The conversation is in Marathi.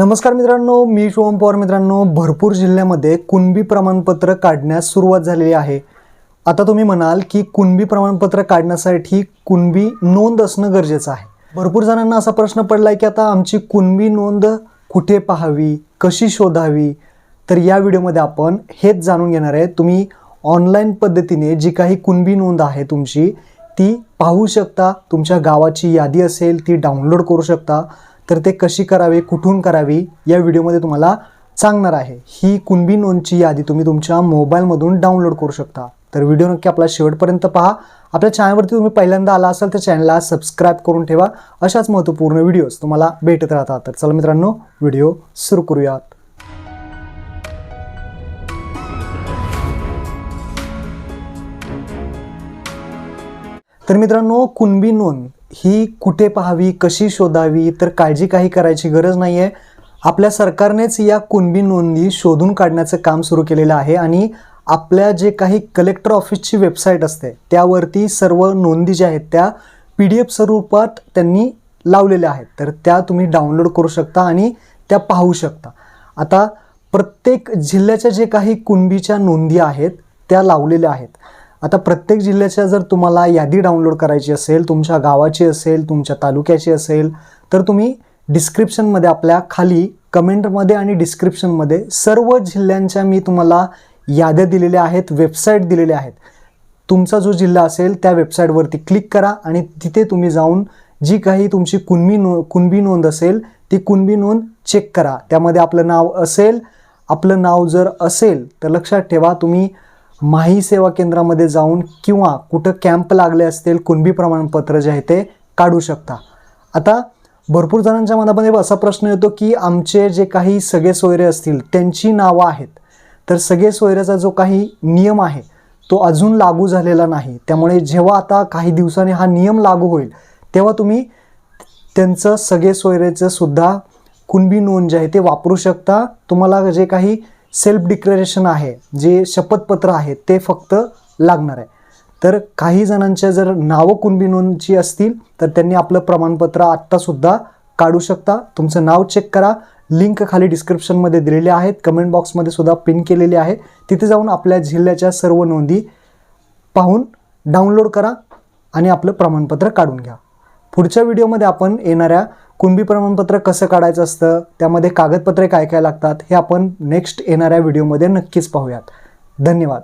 नमस्कार मित्रांनो मी शोम पवार मित्रांनो. भरपूर जिल्ह्यामध्ये कुणबी प्रमाणपत्र काढण्यास सुरुवात झालेली आहे. आता तुम्ही म्हणाल की कुणबी प्रमाणपत्र काढण्यासाठी कुणबी नोंद असणं गरजेचं आहे. भरपूर जणांना असा प्रश्न पडला आहे की आता आमची कुणबी नोंद कुठे पाहावी कशी शोधावी? तर या व्हिडिओमध्ये आपण हेच जाणून घेणार आहे. तुम्ही ऑनलाईन पद्धतीने जी काही कुणबी नोंद आहे तुमची ती पाहू शकता. तुमच्या गावाची यादी असेल ती डाउनलोड करू शकता. तर ते कशी करावी कुठून करावी या व्हिडिओमध्ये तुम्हाला सांगणार आहे. ही कुणबी नोंदची यादी तुम्ही तुमच्या मोबाईलमधून डाउनलोड करू शकता. तर व्हिडिओ नक्की आपला शेवटपर्यंत पहा. आपल्या चॅनलवरती तुम्ही पहिल्यांदा आला असाल तर चॅनलला सबस्क्राईब करून ठेवा. अशाच महत्त्वपूर्ण व्हिडिओज तुम्हाला भेटत राहतात. तर चला मित्रांनो व्हिडिओ सुरू करूयात. तर मित्रांनो कुणबी नोंद. ही कुठे पाहावी कशी शोधावी तर काळजी काही करायची गरज नाही आहे आपल्या सरकारनेच या कुणबी नोंदी शोधून काढण्याचं काम सुरू केलेलं आहे आणि आपल्या जे काही कलेक्टर ऑफिसची वेबसाईट असते त्यावरती सर्व नोंदी ज्या आहेत त्या पी डी एफ स्वरूपात त्यांनी लावलेल्या आहेत. तर त्या तुम्ही डाउनलोड करू शकता आणि त्या पाहू शकता. आता प्रत्येक जिल्ह्याच्या जे काही कुणबीच्या नोंदी आहेत त्या लावलेल्या आहेत. आता प्रत्येक जिल्ह्याच्या जर तुम्हाला यादी डाउनलोड करायची असेल तुमच्या गावाची असेल तुमच्या तालुक्याची असेल तर तुम्ही डिस्क्रिप्शनमध्ये आपल्या खाली कमेंटमध्ये आणि डिस्क्रिप्शनमध्ये सर्व जिल्ह्यांच्या मी तुम्हाला याद्या दिलेल्या आहेत वेबसाईट दिलेल्या आहेत. तुमचा जो जिल्हा असेल त्या वेबसाईटवरती क्लिक करा आणि तिथे तुम्ही जाऊन जी काही तुमची कुणबी नो कुणबी नोंद असेल ती कुणबी नोंद चेक करा. त्यामध्ये आपलं नाव असेल आपलं नाव जर असेल तर लक्षात ठेवा तुम्ही माही सेवा केंद्रामध्ये जाऊन किंवा कुठं कॅम्प लागले असतील कुणबी प्रमाणपत्र जे आहे ते काढू शकता. आता भरपूर जणांच्या मनामध्ये असा प्रश्न येतो की आमचे जे काही सगळे सोयरे असतील त्यांची नावं आहेत. तर सगळे सोयऱ्याचा जो काही नियम आहे तो अजून लागू झालेला नाही. त्यामुळे जेव्हा आता काही दिवसांनी हा नियम लागू होईल तेव्हा तुम्ही त्यांचं सगळे सोयऱ्याचं सुद्धा कुणबी नोंद जे आहे ते वापरू शकता. तुम्हाला जे काही सेल्फ डिक्लेरेशन आहे. जे शपथपत्र आहे ते फक्त लागणार आहे. तर काही जणांच्या जर नावं कुणबी नोंदची असतील तर त्यांनी आपलं प्रमाणपत्र आत्तासुद्धा काढू शकता. तुमचं नाव चेक करा. लिंक खाली डिस्क्रिप्शनमध्ये दिलेली आहेत. कमेंट बॉक्समध्ये सुद्धा पिन केलेली आहे. तिथे जाऊन आपल्या जिल्ह्याच्या सर्व नोंदी पाहून डाउनलोड करा आणि आपलं प्रमाणपत्र काढून घ्या. पुढच्या व्हिडिओमध्ये आपण येणाऱ्या कुणबी प्रमाणपत्र कसं काढायचं असतं त्यामध्ये कागदपत्रे काय काय लागतात हे आपण नेक्स्ट येणाऱ्या व्हिडिओमध्ये नक्कीच पाहूयात. धन्यवाद.